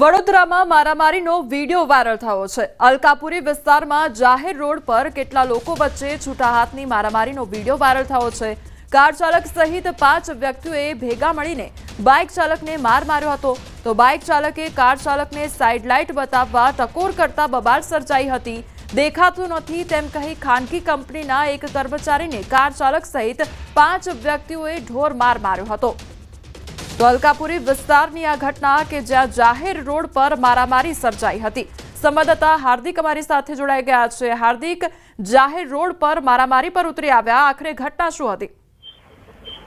વડોદરામાં મારામારીનો video viral થયો છે. અલકાપુરી વિસ્તારમાં જાહેર રોડ પર કેટલા લોકો વચ્ચે છૂટા હાથની મારામારીનો વીડિયો વાયરલ થયો છે. કાર ચાલક સહિત પાંચ વ્યક્તિઓએ ભેગા મળીને બાઇક ચાલકને માર માર્યો હતો. તો બાઇક ચાલકે કાર ચાલકને સાઇડ લાઇટ બતાવવા ટકોર કરતા બબાલ સર્જાઈ હતી. દેખાતું નથી તેમ કહી ખાનગી કંપનીના એક કર્મચારીને કાર ચાલક સહિત પાંચ વ્યક્તિઓએ ઢોર માર માર્યો હતો. તો વિસ્તારની આ ઘટના કે જ્યાં જાહેર રોડ પર મારામારી સર્જાઈ હતી. સંવાદદાતા હાર્દિક અમારી સાથે જોડાઈ ગયા છે. હાર્દિક, જાહેર રોડ પર મારામારી પર ઉતરી આવ્યા. આખરે ઘટના શું હતી?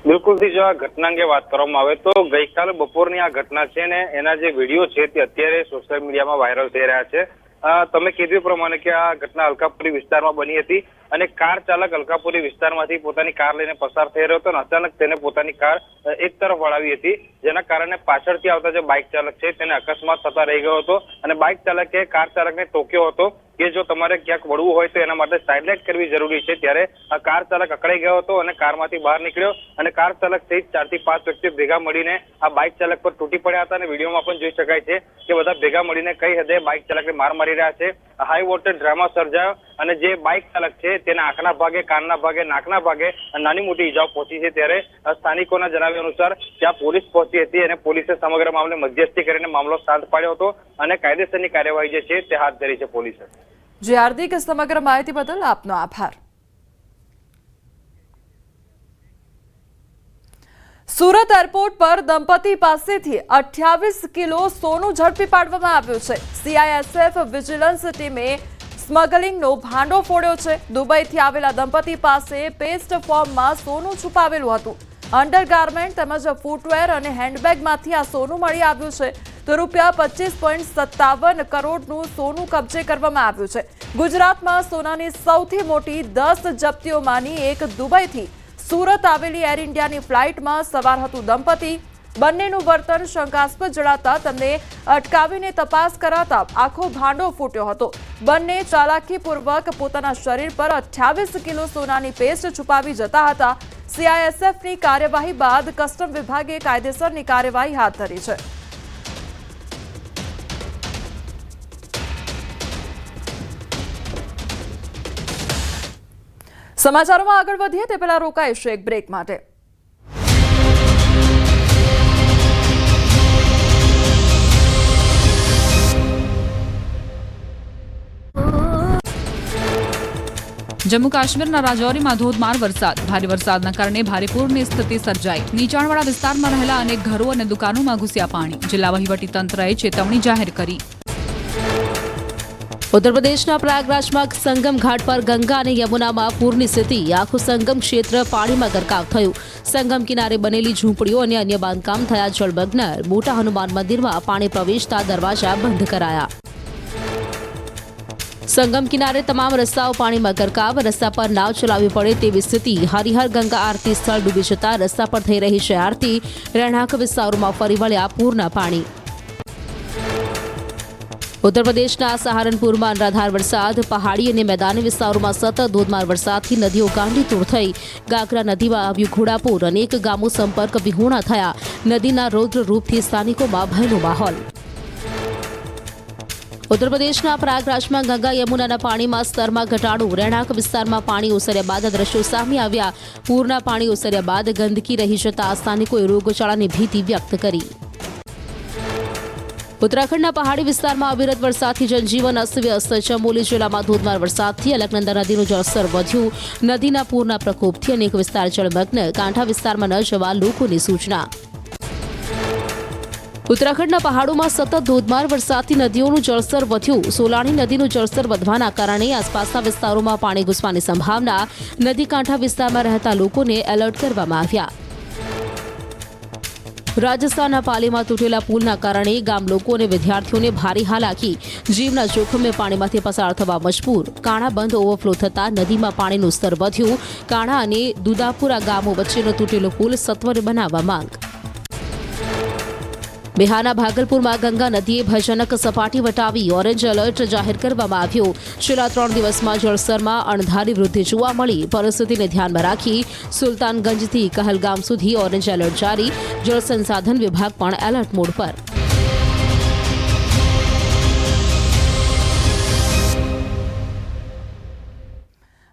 બિલકુલથી જો આ ઘટના અંગે વાત કરવામાં આવે તો ગઈકાલે બપોરની આ ઘટના છે ને એના જે વીડિયો છે તે અત્યારે સોશિયલ મીડિયામાં વાયરલ થઈ રહ્યા છે. તમે કીધું પ્રમાણે કે આ ઘટના અલકાપુરી વિસ્તારમાં બની હતી અને કાર ચાલક અલકાપુરી વિસ્તારમાંથી પોતાની કાર લઈને પસાર થઈ રહ્યો હતો અને અચાનક તેને પોતાની કાર એક તરફ વળાવી હતી, જેના કારણે પાછળથી આવતા જે બાઇક ચાલક છે તેને અકસ્માત થતા રહી ગયો હતો અને બાઇક ચાલકે કાર ચાલકને ટોક્યો હતો કે જો તમારે ક્યાંક વળવું હોય તો એના માટે સાઇડલાઇટ કરવી જરૂરી છે. ત્યારે આ કાર ચાલક અકળાઈ ગયો હતો અને કારમાંથી બહાર નીકળ્યો અને કાર ચાલક સહિત ચારથી પાંચ વ્યક્તિઓ ભેગા મળીને આ બાઇક ચાલક પર તૂટી પડ્યા હતા. અને વિડીયોમાં પણ જોઈ શકાય છે કે બધા ભેગા મળીને કઈ હદે બાઇક ચાલકને માર મારી રહ્યા છે. હાઈ વોલ્ટેજ ડ્રામા સર્જાયો અને જે બાઇક ચાલક છે, તેના આંખના ભાગે, કાનના ભાગે, નાકના ભાગે નાની મોટી ઈજાઓ પહોંચી છે ત્યારે સ્થાનિકોના જણાવ્યા અનુસાર ત્યાં પોલીસ પહોંચી હતી અને પોલીસે સમગ્ર મામલે મધ્યસ્થી કરીને મામલો શાંત પાડ્યો હતો અને કાયદેસરની કાર્યવાહી જે છે, તે હાથ ધરી છે પોલીસે. જે, હાર્દિક, સમગ્ર માહિતી બદલ આપનો આભાર. સુરત એરપોર્ટ પર દંપતી પાસેથી અઠ્યાવીસ કિલો સોનું ઝડપી પાડવામાં આવ્યું છે. સીઆઈએસએફ વિજિલન્સ ટીમે સ્મગલિંગનો ભાંડો ફોડ્યો છે. દુબઈથી આવેલા દંપતી પાસે પેસ્ટ ફોર્મમાં સોનું છુપાવેલું હતું. અંડરગાર્મેન્ટ તેમજ ફૂટવેર અને હેન્ડબેગમાંથી આ સોનું મળી આવ્યું છે. તો રૂપિયા પચીસ પોઈન્ટ સત્તાવન કરોડનું સોનું કબજે કરવામાં આવ્યું છે. ગુજરાતમાં સોનાની સૌથી મોટી દસ જપ્તીઓમાંની એક દુબઈથી સુરત આવેલી એર ઇન્ડિયાની ફ્લાઇટમાં સવાર હતું દંપતી. બંનેનું વર્તન શંકાસ્પદ જણાતા તેમને અટકાવીને તપાસ કરાતા આખો ભાંડો ફૂટ્યો હતો. બંને ચાલાકીપૂર્વક પોતાના શરીર પર અઠ્યાવીસ કિલો સોનાની પેસ્ટ છુપાવી જતા હતા. સીઆઈએસએફની કાર્યવાહી બાદ કસ્ટમ વિભાગે કાયદેસરની કાર્યવાહી હાથ ધરી છે. સમાચારોમાં આગળ વધીએ તે પહેલા રોકાઈશું એક બ્રેક માટે. જમ્મુ કાશ્મીરના રાજૌરીમાં ધોધમાર વરસાદ. ભારે વરસાદના કારણે ભારે પૂરની સ્થિતિ સર્જાઈ. નીચાણવાળા વિસ્તારમાં રહેલા અનેક ઘરો અને દુકાનોમાં ઘૂસ્યા પાણી. જિલ્લા વહીવટી તંત્રએ ચેતવણી જાહેર કરી. ઉત્તર પ્રદેશના પ્રયાગરાજમાં સંગમ ઘાટ પર ગંગા અને યમુનામાં પૂરની સ્થિતિ. આખું સંગમ ક્ષેત્ર પાણીમાં ગરકાવ થયું. સંગમ કિનારે બનેલી ઝૂંપડીઓ અને અન્ય બાંધકામ થયા. જળમગ્ન મોટા હનુમાન મંદિરમાં પાણી પ્રવેશતા દરવાજા બંધ કરાયા. સંગમ કિનારે તમામ રસ્તાઓ પાણીમાં ગરકાવ, રસ્તા પર નાવ ચલાવવી પડે તેવી સ્થિતિ. હરિહર ગંગા આરતી સ્થળ ડૂબી જતા રસ્તા પર થઈ રહી છે આરતી. રહેણાંક વિસ્તારોમાં ફરી વળ્યા પૂરના પાણી. ઉત્તર પ્રદેશના સહારનપુરમાં અનરાધાર વરસાદ. પહાડી અને મેદાની વિસ્તારોમાં સતત ધોધમાર વરસાદથી નદીઓ ગાંડીતૂર થઈ. ગાગરા નદીમાં આવ્યું ઘોડાપૂર. અનેક ગામો સંપર્ક વિહોણા થયા. નદીના રૌદ્ર રૂપથી સ્થાનિકોમાં ભયનો માહોલ. ઉત્તર પ્રદેશના પ્રયાગરાજમાં ગંગા યમુનાના પાણીમાં સ્તરમાં ઘટાડો. રહેણાંક વિસ્તારમાં પાણી ઓસર્યા બાદ દ્રશ્યો સામે આવ્યા. પૂરના પાણી ઓસર્યા બાદ ગંદકી રહી જતા સ્થાનિકોએ રોગચાળાની ભીતિ વ્યક્ત કરી. ઉત્તરાખંડના પહાડી વિસ્તારમાં અવિરત વરસાદથી જનજીવન અસ્તવ્યસ્ત. ચમોલી જિલ્લામાં ધોધમાર વરસાદથી અલકનંદા નદીનું જળસ્તર વધ્યું. નદીના પૂરના પ્રકોપથી અનેક વિસ્તાર જળમગ્ન. કાંઠા વિસ્તારમાં ન જવા લોકોની સૂચના. ઉત્તરાખંડના પહાડોમાં સતત ધોધમાર વરસાદથી નદીઓનું જળસ્તર વધ્યું. સોલાણી નદીનું જળસ્તર વધવાના કારણે આસપાસના વિસ્તારોમાં પાણી ઘૂસવાની સંભાવના નદી કાંઠા વિસ્તારમાં રહેતા લોકોને એલર્ટ કરવામાં આવ્યા. રાજસ્થાનના પાલીમાં તૂટેલા પુલના કારણે ગામ લોકો અને વિદ્યાર્થીઓને ભારે હાલાકી. જીવના જોખમે પાણીમાંથી પસાર થવા મજબૂર. કાણા બંધ ઓવરફ્લો થતાં નદીમાં પાણીનું સ્તર વધ્યું. કાણા અને દુદાપુરા ગામો વચ્ચેનો તૂટેલો પુલ સત્વરે બનાવવા માંગ. બિહારના ભાગલપુરમાં ગંગા નદીએ ભયાનક સપાટી વટાવી ઓરેન્જ એલર્ટ જાહેર કરવામાં આવ્યો. છેલ્લા ત્રણ દિવસમાં જળસ્તરમાં અણધારી વૃદ્ધિ જોવા મળી. પરિસ્થિતિને ધ્યાનમાં રાખી સુલતાનગંજથી કહલગામ સુધી ઓરેન્જ એલર્ટ જારી. જળ સંસાધન વિભાગ પણ એલર્ટ મોડ પર.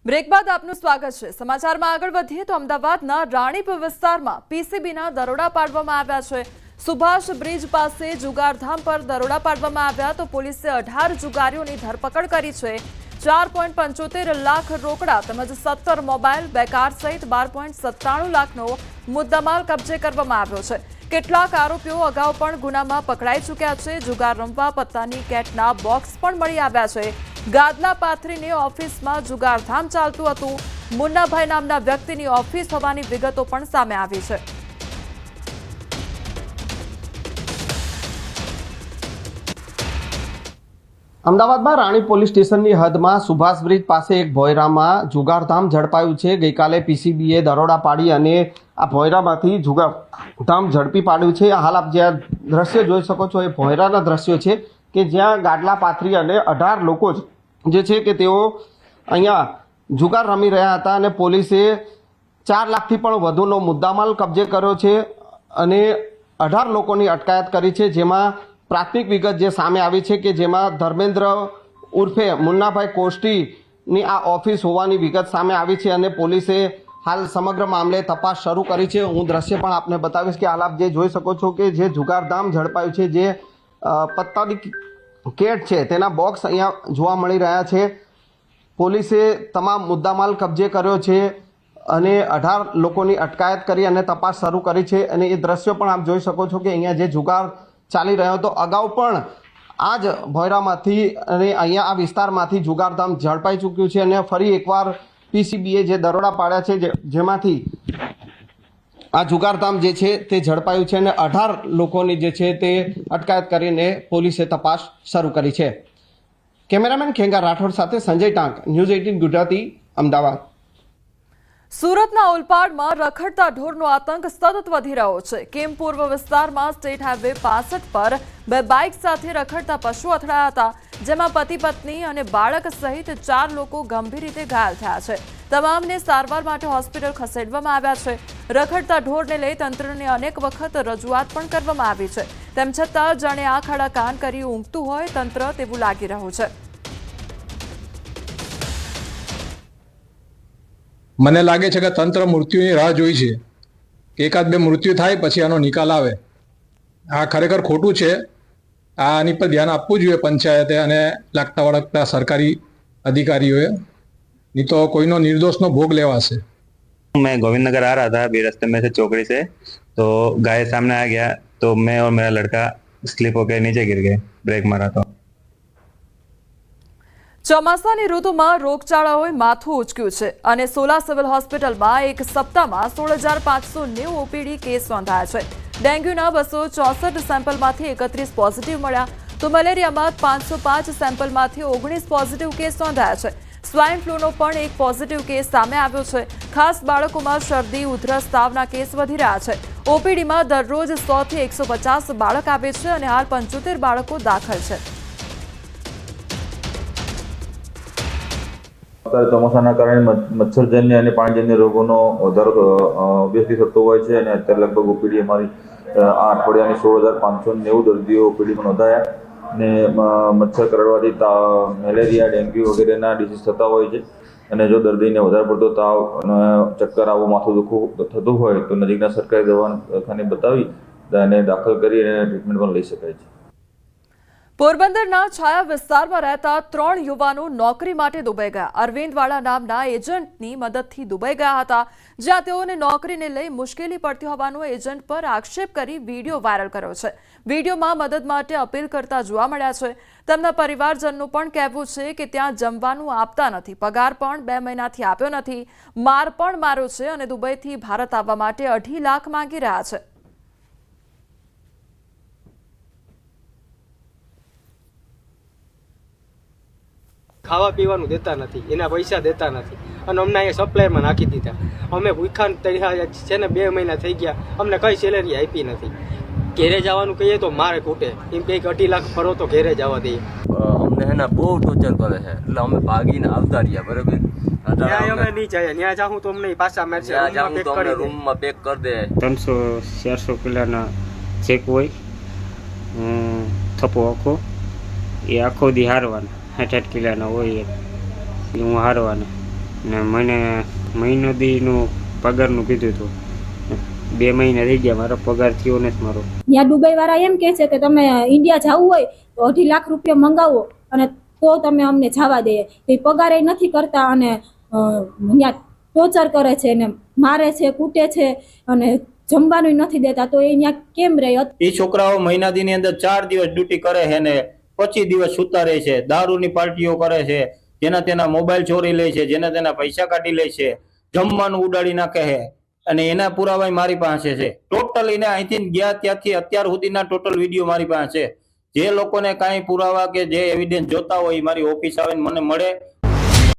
બ્રેક બાદ આપનું સ્વાગત છે. સમાચારમાં આગળ વધીએ તો અમદાવાદના રાણીપ વિસ્તારમાં પીસીબીના દરોડા પાડવામાં આવ્યા છે. સુભાષ બ્રિજ પાસે જુગારધામ પર દરોડા પાડવામાં આવ્યા તો પોલીસે અઢાર જુગારીઓની ધરપકડ કરી છે. ચાર પોઈન્ટ પંચોતેર લાખ રોકડા તેમજ સત્તર મોબાઈલ, બે કાર સહિત બાર પોઈન્ટ સત્તાણું લાખનો મુદ્દામાલ કબજે કરવામાં આવ્યો છે. કેટલાક આરોપીઓ અગાઉ પણ ગુનામાં પકડાઈ ચૂક્યા છે. જુગાર રમવા પત્તાની કેટના બોક્સ પણ મળી આવ્યા છે. ગાદલા પાથરીને ઓફિસમાં જુગારધામ ચાલતું હતું. મુન્નાભાઈ નામના વ્યક્તિની ઓફિસ હોવાની વિગતો પણ સામે આવી છે. અમદાવાદમાં રાણી પોલીસ સ્ટેશનની હદમાં સુભાષ બ્રિજ પાસે એક ભોયરામાં જુગારધામ ઝડપાયું છે. ગઈકાલે પીસીબીએ દરોડા પાડી અને આ ભોયરામાંથી જુગારધામ ઝડપી પાડ્યું છે. હાલ આપ જે દ્રશ્ય જોઈ શકો છો, એ ભોયરાના દ્રશ્યો છે કે જ્યાં ગાડલા પાથરી અને અઢાર લોકો જે છે કે તેઓ અહીંયા જુગાર રમી રહ્યા હતા અને પોલીસે ચાર લાખથી પણ વધુનો મુદ્દામાલ કબજે કર્યો છે અને અઢાર લોકોની અટકાયત કરી છે, જેમાં પ્રાથમિક વિગત જે સામે આવી છે કે જેમાં ધર્મેન્દ્ર ઉર્ફે મુન્નાભાઈ કોષ્ટીની આ ઓફિસ હોવાની વિગત સામે આવી છે અને પોલીસે હાલ સમગ્ર મામલે તપાસ શરૂ કરી છે. હું દ્રશ્ય પણ આપને બતાવીશ કે હાલ આપ જે જોઈ શકો છો કે જે જુગારધામ ઝડપાયું છે, જે પત્તાની કેટ છે તેના બોક્સ અહીંયા જોવા મળી રહ્યા છે. પોલીસે તમામ મુદ્દામાલ કબજે કર્યો છે અને અઢાર લોકોની અટકાયત કરી અને તપાસ શરૂ કરી છે અને એ દ્રશ્યો પણ આપ જોઈ શકો છો કે અહીંયા જે જુગાર ચાલી રહ્યો હતો. અગાઉ પણ આ જ ભોયરામાંથી અને અહીંયા આ વિસ્તારમાંથી જુગારધામ ઝડપાઈ ચૂક્યું છે અને ફરી એકવાર પીસીબીએ જે દરોડા પાડ્યા છે જે- જેમાંથી આ જુગારધામ જે છે તે ઝડપાયું છે અને અઢાર લોકોની જે છે તે અટકાયત કરીને પોલીસે તપાસ શરૂ કરી છે. કેમેરામેન ખેંગા રાઠોડ સાથે સંજય ટાંક, ન્યૂઝ એઇટીન ગુજરાતી, અમદાવાદ. સુરતના ઓલપાડમાં રખડતા ઢોરનો આતંક સતત વધી રહ્યો છે. કેમ પૂર્વ વિસ્તારમાં સ્ટેટ હાઈવે પાસઠ પર બે બાઇક સાથે રખડતા પશુ અથડાયા હતા, જેમાં પતિ પત્ની અને બાળક સહિત ચાર લોકો ગંભીર રીતે ઘાયલ થયા છે. તમામને સારવાર માટે હોસ્પિટલ ખસેડવામાં આવ્યા છે. રખડતા ઢોરને લઈ તંત્રને અનેક વખત રજૂઆત પણ કરવામાં આવી છે. તેમ છતાં, જાણે આ ખાડા કાન કરી ઊંઘતું હોય તંત્ર તેવું લાગી રહ્યું છે. મને લાગે છે કે તંત્ર મૃત્યુની રાહ જોઈ છે કે એકાદ બે મૃત્યુ થાય પછી આનો નિકાલ આવે આ ખરેખર ખોટું છે આ આની પર ધ્યાન આપવું જોઈએ પંચાયતે અને લાગતા વળગતા સરકારી અધિકારીઓએ નહીં તો કોઈનો નિર્દોષનો ભોગ લેવાશે मैं गोविंद नगर आ रहा था अभी रास्ते में से चौकड़ी से तो गाय सामने आ गया तो मैं और मेरा लड़का स्लिप होकर नीचे गिर गए ब्रेक मारा तो ચોમાસાની ઋતુમાં રોગચાળાઓએ માથું ઉચક્યું છે અને સોલા સિવિલ હોસ્પિટલમાં એક સપ્તાહમાં સોળ હજાર પાંચસો નેવું ઓપીડી કેસ નોંધાયા છે. ડેન્ગ્યુના બસો ચોસઠ સેમ્પલમાંથી એકત્રીસ પોઝિટિવ મળ્યા તો મલેરિયામાં પાંચસો પાંચ સેમ્પલમાંથી ઓગણીસ પોઝિટિવ કેસ નોંધાયા છે. સ્વાઇન ફ્લૂનો પણ એક પોઝિટિવ કેસ સામે આવ્યો છે. ખાસ બાળકોમાં શરદી, ઉધરસ, તાવના કેસ વધી રહ્યા છે. ઓપીડીમાં દરરોજ સોથી એકસો પચાસ બાળક આવે છે અને હાલ પંચોતેર બાળકો દાખલ છે. અત્યારે ચોમાસાના કારણે મચ્છરજન્ય અને પાણીજન્ય રોગોનો વધારો ઓબ્વિયસલી થતો હોય છે અને અત્યારે લગભગ ઓપીડી અમારી આ અઠવાડિયાની સોળ હજાર પાંચસો નેવું દર્દીઓ ઓપીડીમાં નોંધાયા મ- મચ્છર કરડવાથી મેલેરિયા, ડેન્ગ્યુ વગેરેના ડિસીઝ થતા હોય છે. અને જો દર્દીને વધારે પડતો તાવ ચક્કર આવું માથું દુખવું થતું હોય તો નજીકના સરકારી દવાખાને બતાવી અને દાખલ કરી અને ટ્રીટમેન્ટ પણ લઈ શકાય છે. પોરબંદરના છાયા વિસ્તારમાં રહેતા ત્રણ યુવાનો નોકરી માટે દુબઈ ગયા. અરવિંદવાળા નામના એજન્ટની મદદથી દુબઈ ગયા હતા, જ્યાં તેઓને નોકરીને લઈ મુશ્કેલી પડતી હોવાનો એજન્ટ પર આક્ષેપ કરી વીડિયો વાયરલ કર્યો છે. વિડીયોમાં મદદ માટે અપીલ કરતા જોવા મળ્યા છે. તેમના પરિવારજનનું પણ કહેવું છે કે ત્યાં જમવાનું આપતા નથી. પગાર પણ બે મહિનાથી આપ્યો નથી. માર પણ માર્યો છે અને દુબઈથી ભારત આવવા માટે અઢી લાખ માંગી રહ્યા છે. ખાવા પીવાનું દેતા નથી એના પૈસા દેતા નથી. અને અમને અહીંયા સપ્લાયમાં નાખી દીધા. અમે ભૂખાન તળ્યા છે ને બે મહિના થઈ ગયા અમને કઈ સેલેરી આપી નથી. ઘેરે જવાનું કહીએ તો મારે ખૂટે. એમ કંઈક અઢી લાખ ફરો તો ઘેરે જવા દઈએ. અમને હે ને બહુ ટોર્ચર કરે છે. એટલે અમે ભાગીને આવતા રહ્યા બરાબર? ત્યાં અમે નહીં જઈએ ત્યાં જાઉં તો અમને પાછા મારશે. ત્યાં રૂમમાં પેક કરી દે. રૂમમાં પેક કરી દે. ત્રણસો ચારસો કિલોના ચેક હોય થપ્પો આખો એ આખો દી હારવાના. આઠ આઠ કિલોના હોય એક. એ હું હારવાના. ને મને મહિનો દીનું પગારનું કીધું હતું બે મહિના થઈ ગયા મારો પગાર થયો નથી મારો. ત્યાં દુબઈ વાળા એમ કહે છે કે તમે ઇન્ડિયા જવું હોય તો અઢી લાખ રૂપિયા મંગાવો અને તો તમે અમને જવા દઈએ તો એ પગારે નથી કરતા અને ત્યાં ટોર્ચર કરે છે ને મારે છે કૂટે છે અને જમવાનું નથી દેતા. તો એ ત્યાં કેમ રહે? એ છોકરાઓ મહિના દીની અંદર ચાર દિવસ ડ્યુટી કરે છે ને પચીસ દિવસ સુતા રહે છે, દારૂની પાર્ટીઓ કરે છે, જેના તેના મોબાઈલ ચોરી લે છે, જેના તેના પૈસા કાઢી લે છે, જમવાનું ઉડાડી નાખે છે અને એના પુરાવા મારી પાસે છે. ટોટલ એને અહીંથી ગયા ત્યાંથી અત્યાર સુધીના ટોટલ વીડિયો મારી પાસે છે. જે લોકોને કાંઈ પુરાવા કે જે એવિડન્સ જોતા હોય એ મારી ઓફિસ આવીને મને મળે